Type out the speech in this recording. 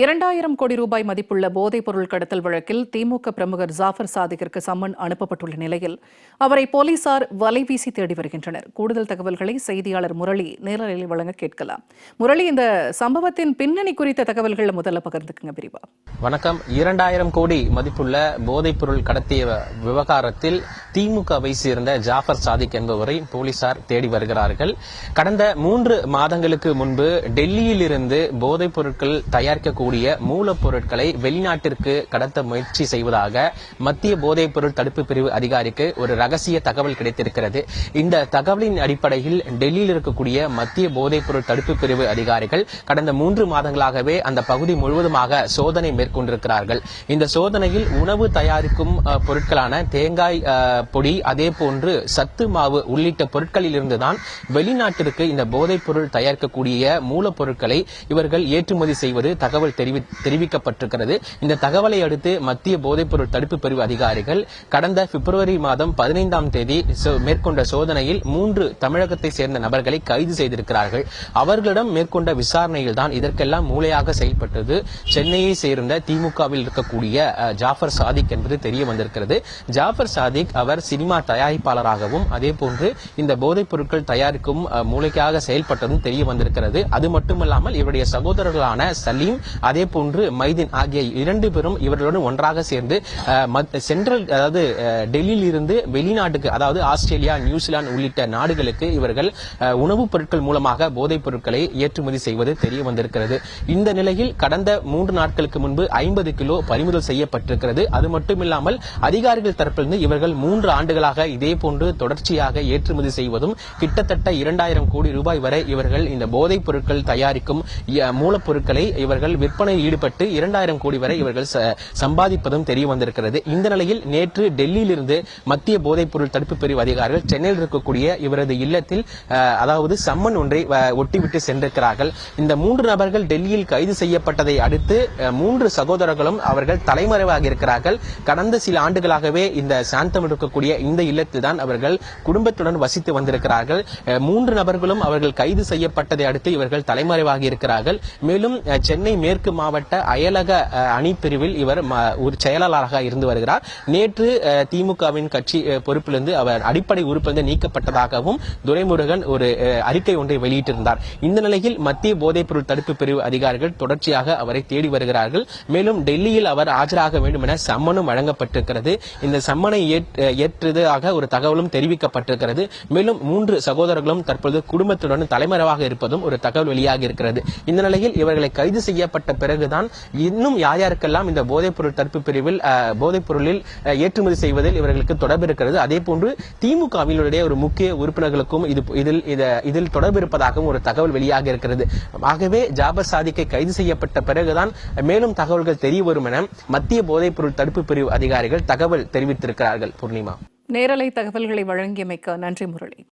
இரண்டாயிரம் கோடி ரூபாய் மதிப்புள்ள போதைப் பொருள் கடத்தல் வழக்கில் திமுக பிரமுகர் ஜாஃபர் சாதிக்கிற்கு சம்மன் அனுப்பப்பட்டுள்ள நிலையில் அவரை போலீசார் வலைவீசி தேடி வருகின்றனர். கூடுதல் தகவல்களை செய்தியாளர் முரளி நேரலையில் வழங்க கேட்கலாம். முரளி இந்த சம்பவத்தின் பின்னணி குறித்த தகவல்களை முதல்ல பகிர்ந்துக்குங்க பிரிவா வணக்கம். இரண்டாயிரம் கோடி மதிப்புள்ள போதைப் பொருள் கடத்திய விவகாரத்தில் திமுகவை சேர்ந்த ஜாஃபர் சாதிக் என்பவரை போலீசார் தேடி வருகிறார்கள். கடந்த மூன்று மாதங்களுக்கு முன்பு டெல்லியில் இருந்து போதைப் பொருட்கள் தயாரிக்க கூடிய மூலப்பொருட்களை வெளிநாட்டிற்கு கடத்த முயற்சி செய்வதாக மத்திய போதைப் பொருள் தடுப்பு பிரிவு அதிகாரிக்கு ஒரு ரகசிய தகவல் கிடைத்திருக்கிறது. இந்த தகவலின் அடிப்படையில் டெல்லியில் இருக்கக்கூடிய மத்திய போதைப் பொருள் தடுப்பு பிரிவு அதிகாரிகள் கடந்த மூன்று மாதங்களாகவே அந்த பகுதி முழுவதுமாக சோதனை மேற்கொண்டிருக்கிறார்கள். இந்த சோதனையில் உணவு தயாரிக்கும் பொருட்களான தேங்காய் பொடி அதே போன்று சத்து மாவு உள்ளிட்ட பொருட்களில் இருந்துதான் வெளிநாட்டிற்கு இந்த போதைப் பொருள் தயாரிக்கக்கூடிய மூலப்பொருட்களை இவர்கள் ஏற்றுமதி செய்வது தகவல் தெரிவி தெரிவிக்கப்பட்டிருக்கிறது. இந்த தகவலை அடுத்து மத்திய போதைப்பொருள் தடுப்பு பிரிவு அதிகாரிகள் கடந்த பிப்ரவரி மாதம் பதினைந்தாம் தேதி மேற்கொண்ட சோதனையில் மூன்று தமிழகத்தை சேர்ந்த நபர்களை கைது செய்திருக்கிறார்கள். அவர்களிடம் மேற்கொண்ட விசாரணையில் தான் இதற்கெல்லாம் மூளையாக செயல்பட்டது. சென்னையை சேர்ந்த திமுகவில் இருக்கக்கூடிய ஜாஃபர் சாதிக் என்பது தெரிய வந்திருக்கிறது. ஜாஃபர் சாதிக் அவர் சினிமா தயாரிப்பாளராகவும் அதே போன்று இந்த போதைப் பொருட்கள் தயாரிக்கும் மூளைக்காக செயல்பட்டதும் தெரிய வந்திருக்கிறது. அது மட்டுமல்லாமல் இவருடைய சகோதரர்களான சலீம் அதே போன்று மைதீன் ஆகிய இரண்டு பேரும் இவர்களுடன் ஒன்றாக சேர்ந்து மத்- சென்ட்ரல் அதாவது டெல்லியில் இருந்து வெளிநாட்டுக்கு அதாவது ஆஸ்திரேலியா நியூசிலாந்து உள்ளிட்ட நாடுகளுக்கு இவர்கள் உணவுப் பொருட்கள் மூலமாக போதைப் பொருட்களை ஏற்றுமதி செய்வது தெரிய வந்திருக்கிறது. இந்த நிலையில் கடந்த மூன்று நாட்களுக்கு முன்பு ஐம்பது கிலோ பறிமுதல் செய்யப்பட்டிருக்கிறது. அது மட்டுமில்லாமல் அதிகாரிகள் தரப்பிலிருந்து இவர்கள் மூன்று ஆண்டுகளாக இதே போன்று தொடர்ச்சியாக ஏற்றுமதி செய்வதும் கிட்டத்தட்ட இரண்டாயிரம் கோடி ரூபாய் வரை இவர்கள் இந்த போதைப் பொருட்கள் தயாரிக்கும் மூலப்பொருட்களை இவர்கள் விற்பனையில் ஈடுபட்டு இரண்டாயிரம் கோடி வரை இவர்கள் ச- சம்பாதிப்பதும் தெரிய வந்திருக்கிறது. இந்த நிலையில் நேற்று டெல்லியிலிருந்து மத்திய போதைப் பொருள் தடுப்பு பிரிவு அதிகாரிகள் சென்னையில் இருக்கக்கூடிய இவரது இல்லத்தில் அதாவது சம்மன் ஒன்றை ஒட்டிவிட்டு சென்றிருக்கிறார்கள். இந்த மூன்று நபர்கள் டெல்லியில் கைது செய்யப்பட்டதை அடுத்து மூன்று சகோதரர்களும் அவர்கள் தலைமறைவாக இருக்கிறார்கள். கடந்த சில ஆண்டுகளாகவே இந்த சாந்தம் இருக்கக்கூடிய இந்த இல்லத்தில் தான் அவர்கள் குடும்பத்துடன் வசித்து வந்திருக்கிறார்கள். மூன்று நபர்களும் அவர்கள் கைது செய்யப்பட்டதை அடுத்து இவர்கள் தலைமறைவாகி இருக்கிறார்கள். மேலும் சென்னை மேற்கு மாவட்ட அயலக அஹ், அணி பிரிவில் இவர் ஒரு செயலாளராக இருந்து வருகிறார். நேற்று திமுகவின் கட்சி பொறுப்பிலிருந்து அவர் அடிப்படை உறுப்பிலிருந்து நீக்கப்பட்டதாகவும் துரைமுருகன் ஒரு அறிக்கை ஒன்றை வெளியிட்டிருந்தார். இந்த நிலையில் மத்திய போதைப் பொருள் தடுப்பு பிரிவு அதிகாரிகள் தொடர்ச்சியாக அவரை தேடி வருகிறார்கள். மேலும் டெல்லியில் அவர் ஆஜராக வேண்டும் என சம்மனும் வழங்கப்பட்டிருக்கிறது. இந்த சம்மனை ஏற்றதாக ஒரு தகவலும் தெரிவிக்கப்பட்டிருக்கிறது. மேலும் மூன்று சகோதரர்களும் தற்பொழுது குடும்பத்துடன் தலைமறைவாக இருப்பதும் ஒரு தகவல் வெளியாகி இருக்கிறது. இந்த நிலையில் இவர்களை கைது செய்யப்பட்ட பிறகுதான் இன்னும் யார் யாருக்கெல்லாம் இந்த போதைப்பொருள் தடுப்பு பிரிவில் போதைப்பொருளில் ஏற்றுமதி செய்வதில் இவர்களுக்கு தொடர்பு இருக்கிறது. அதே போன்று திமுகவினுடைய ஒரு முக்கிய உறுப்பினர்களுக்கும் இது இதில் இதில் தொடர்பு இருப்பதாகவும் ஒரு தகவல் வெளியாக இருக்கிறது. ஆகவே ஜாபர் சாதிக்கை கைது செய்யப்பட்ட பிறகுதான் மேலும் தகவல்கள் தெரிய வரும் என மத்திய போதைப்பொருள் தடுப்பு பிரிவு அதிகாரிகள் தகவல் தெரிவித்திருக்கிறார்கள். பூர்ணிமா. நேரலை தகவல்களை வழங்கியமைக்க நன்றி முரளி.